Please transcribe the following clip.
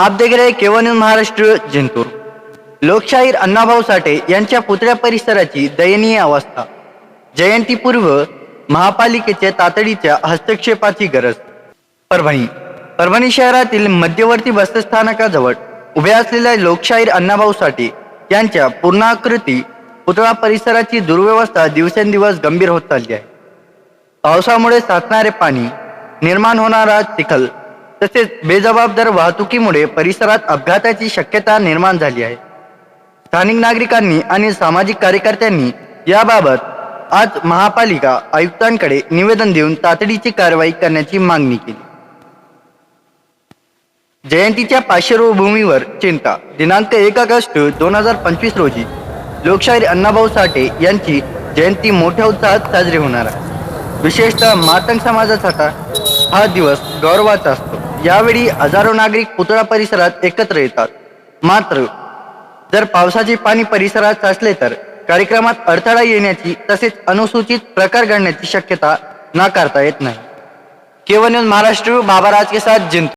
आप देख रहे केवन महाराष्ट्र जिंतूर। लोकशाहीर अण्णाभाऊ साठे यांच्या पुतळ्या परिसराची दयनीय अवस्था। जयंतीपूर्व महापालिकेच्या तातडीच्या हस्तक्षेपाची गरज। परभणी। परभणी शहरातील मध्यवर्ती बसस्थानकाजवळ उभे असलेल्या लोकशाहीर अण्णाभाऊ साठे यांच्या पूर्णाकृती पुतळा परिसराची दुर्व्यवस्था दिवसेंदिवस गंभीर होत चालली आहे। पावसामुळे साचणारे पाणी निर्माण होणारा चिखल तसेच बेजबाबदार वाहतुकीमुळे परिसरात अपघाताची शक्यता निर्माण झाली आहे. स्थानिक नागरिकांनी आणि सामाजिक कार्यकर्त्यांनी याबाबत आज महापालिका आयुक्तांकडे निवेदन देऊन तातडीची कारवाई करण्याची मागणी केली. जयंतीच्या पार्श्वभूमीवर चिंता. दिनांक एक ऑगस्ट दोन हजार पंचवीस रोजी लोकशाहीर अण्णाभाऊ साठे यांची जयंती मोठ्या उत्साहात साजरी होणार आहे. विशेषतः मातंग समाजाचा हा दिवस गौरवाचा असतो. यावेळी हजारो नागरिक पुतळा परिसरात एकत्र येतात. मात्र जर पावसाचे पाणी परिसरात साचले तर कार्यक्रमात अडथळा येण्याची तसेच अनुसूचित प्रकार घडण्याची शक्यता नाकारता येत नाही. केवळ महाराष्ट्र बाबा राज के साथ जिंतूर